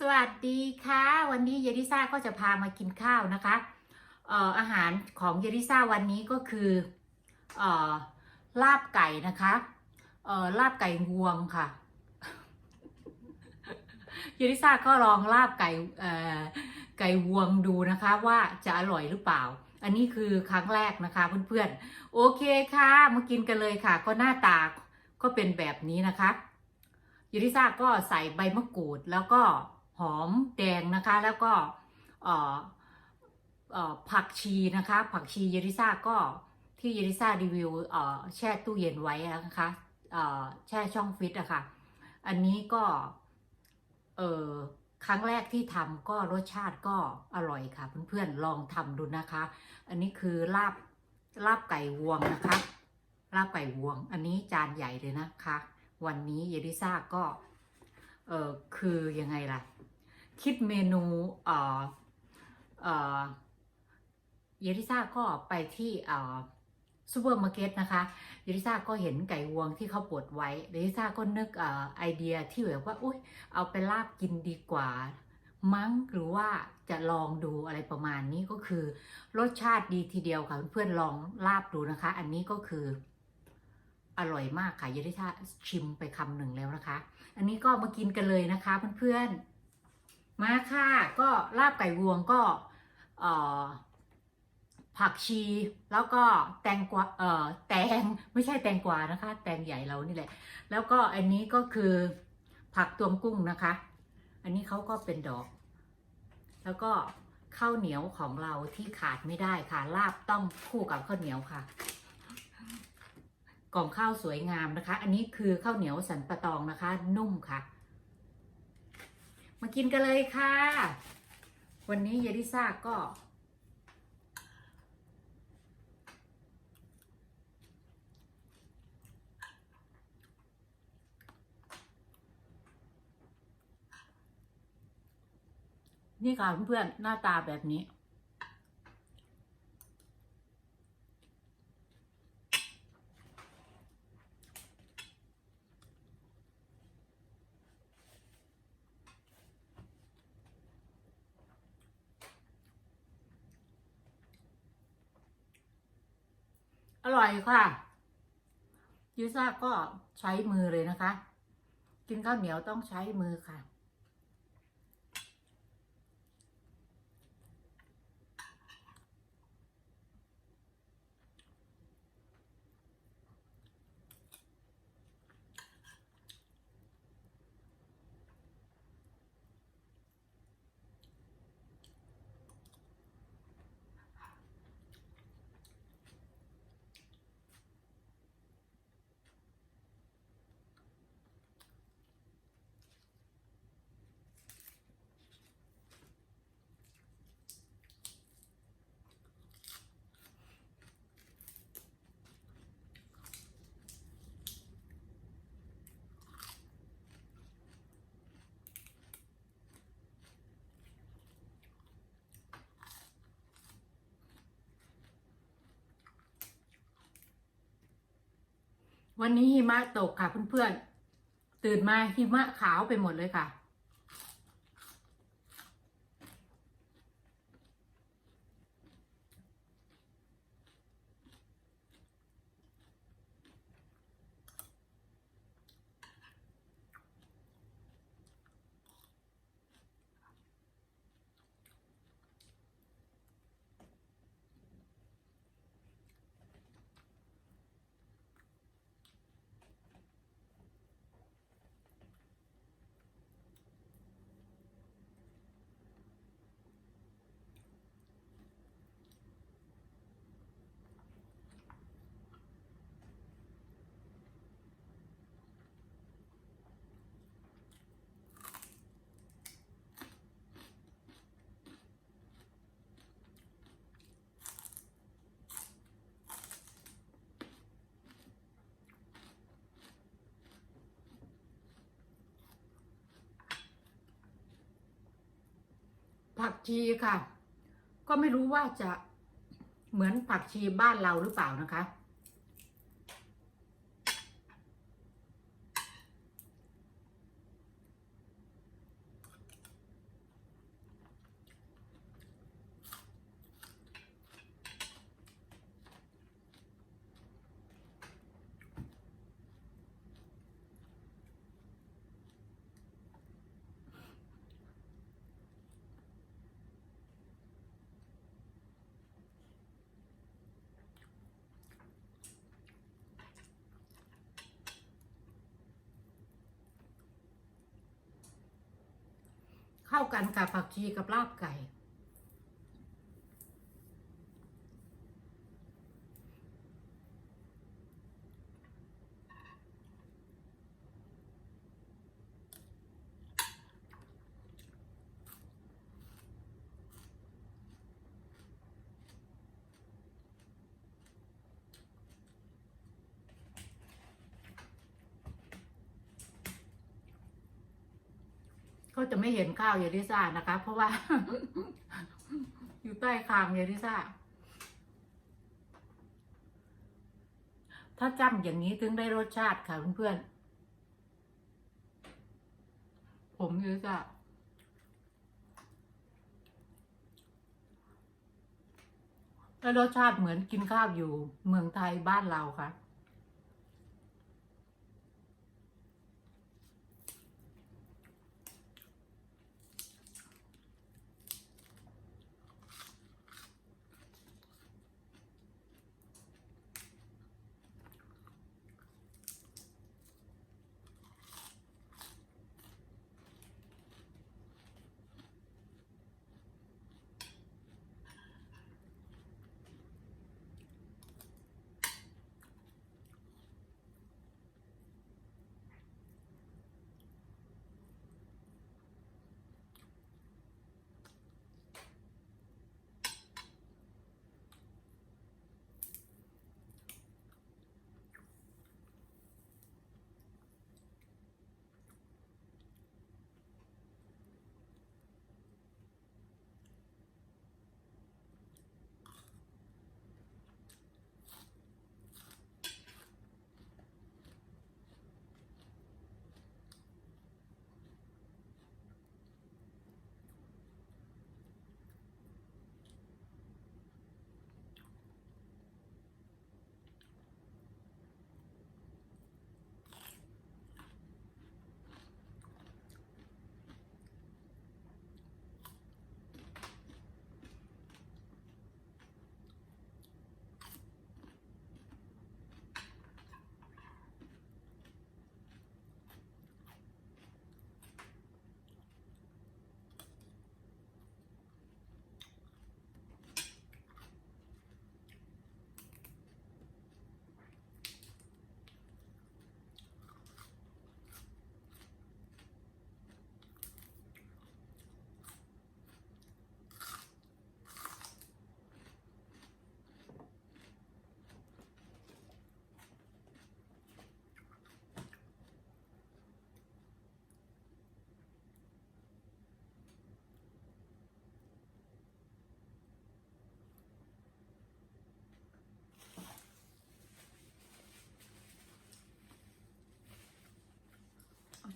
สวัสดีค่ะ วันนี้เยดิซ่าก็จะพามากินข้าวนะคะเอ่ออาหารของเยดิซ่าวันนี้ก็คือเอ่อลาบไก่นะคะเอ่อลาบไก่งวงค่ะเยดิซ่าก็ลองลาบไก่เอ่อไก่งวงดูนะคะว่าจะอร่อยหรือเปล่า อันนี้คือครั้งแรกนะคะเพื่อนๆ โอเคค่ะ มากินกันเลยค่ะ ก็หน้าตาก็เป็นแบบนี้นะคะยูริซ่าก็ใส่ใบมะกรูดแล้วก็ หอมแดงนะคะ แล้วก็ผักชีนะคะ ผักชีเยริซ่าก็ที่เยริซ่ารีวิวแช่ตู้เย็นไว้นะคะแช่ช่องฟิตอะค่ะ อันนี้ก็ครั้งแรกที่ทำก็รสชาติก็อร่อยค่ะ เพื่อนๆลองทำดูนะคะ อันนี้คือลาบลาบไก่วงนะคะ ลาบไก่วง อันนี้จานใหญ่เลยนะคะ วันนี้เยดิซ่าก็ เออคือยังไงล่ะ คิดเมนูเออเออเยดิซ่าก็ไปที่เออซูเปอร์มาร์เก็ตนะคะเยดิซ่าก็เห็นไก่วงที่เขาปลดไว้เยดิซ่าก็นึกเออไอเดียที่แบบว่าอุ้ยเอาไปลาบกินดีกว่า มั้งหรือว่าจะลองดูอะไรประมาณนี้ก็คือ รสชาติดีทีเดียวค่ะเพื่อนๆลองลาบดูนะคะ อันนี้ก็คืออร่อยมากค่ะยดิชาชิมไปคำหนึ่งแล้วนะคะ อันนี้ก็มากินกันเลยนะคะเพื่อนๆ มาค่ะก็ลาบไก่งวงก็ผักชีแล้วก็แตงกวาเอ่อแตงไม่ใช่แตงกวานะคะ แตงใหญ่เรานี่แหละ แล้วก็อันนี้ก็คือผักตวงกุ้งนะคะ อันนี้เขาก็เป็นดอก แล้วก็ข้าวเหนียวของเราที่ขาดไม่ได้ค่ะ ลาบต้องคู่กับข้าวเหนียวค่ะ กล่องข้าวสวยงามนะคะ อันนี้คือข้าวเหนียวสันปะตองนะคะ นุ่มค่ะ มากินกันเลยค่ะ วันนี้เยดิซ่าก็ นี่ค่ะเพื่อนๆหน้าตาแบบนี้ อ ร่อยค่ะยูซ่าก็ใช้มือเลยนะคะ กินข้าวเหนียวต้องใช้มือค่ะ วันนี้หิมะตกค่ะเพื่อนๆ ตื่นมาหิมะขาวไปหมดเลยค่ะ ผักชีค่ะ ก็ไม่รู้ว่าจะเหมือนผักชีบ้านเราหรือเปล่านะคะ เข้ากันกับผักชีกับลาบไก่ ก็จะไม่เห็นข้าวเยลิซ่านะคะ เพราะว่า อยู่ใต้คางเยลิซ่า ถ้าจ้ำอย่างนี้ถึงได้รสชาติค่ะเพื่อนๆ ผมเยลิซ่าแล้วรสชาติเหมือนกินข้าวอยู่เมืองไทยบ้านเราค่ะ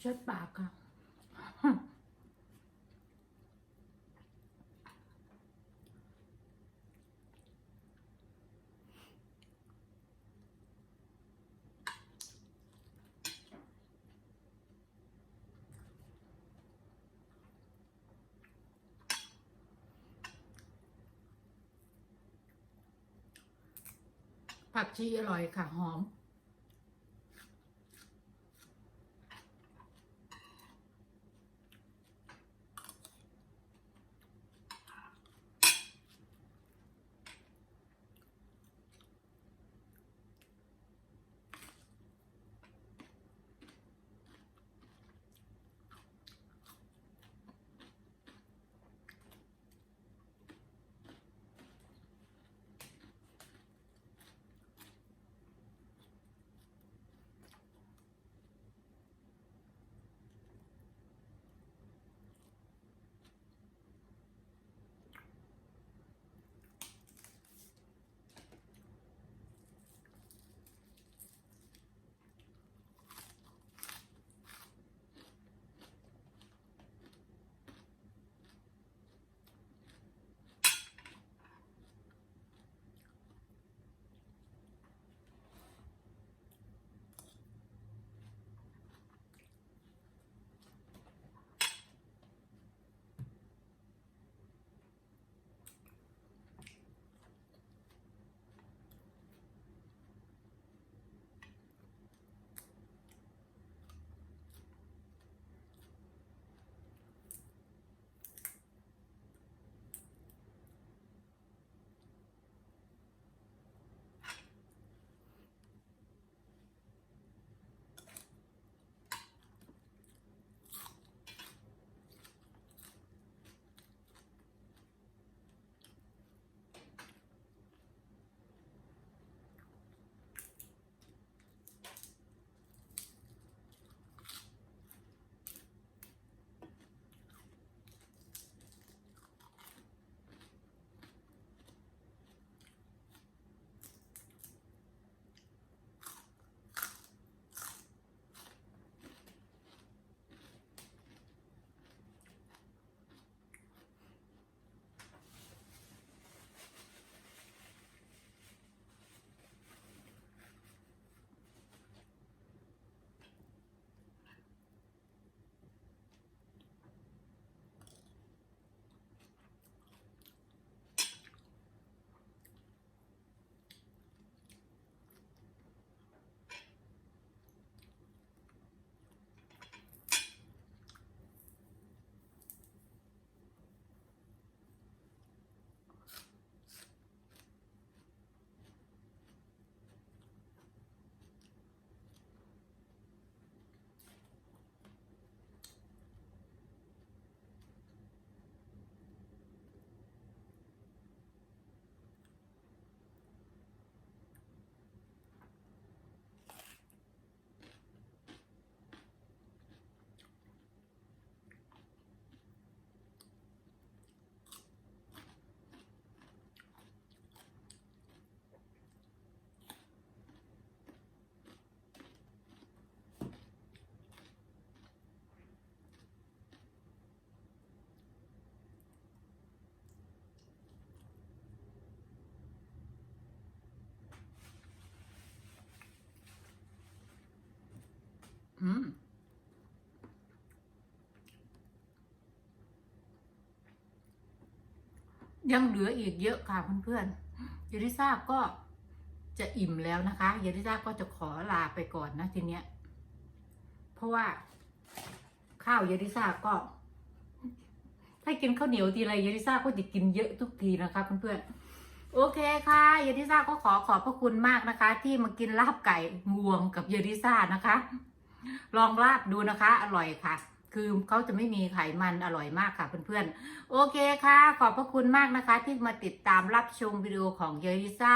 เช็ดปากค่ะผักชีอร่อยค่ะ หอม อืมยังเหลืออีกเยอะค่ะเพื่อนๆเยลิซ่าก็จะอิ่มแล้วนะคะเยลิซ่าก็จะขอลาไปก่อนนะทีเนี้ย เพราะว่าข้าวเยลิซ่าก็ ถ้ากินข้าวเหนียวทีไรเยลิซ่าก็จะกินเยอะทุกทีนะคะเพื่อนๆ โอเคค่ะเยลิซ่าก็ขอขอบพระคุณมากนะคะ ที่มากินลาบไก่งวงกับเยลิซ่านะคะ ลองลาบดูนะคะ อร่อยค่ะ คือเขาจะไม่มีไขมันอร่อยมากค่ะเพื่อนๆ โอเคค่ะ ขอบพระคุณมากนะคะ ที่มาติดตามรับชมวิดีโอของเยลิซ่า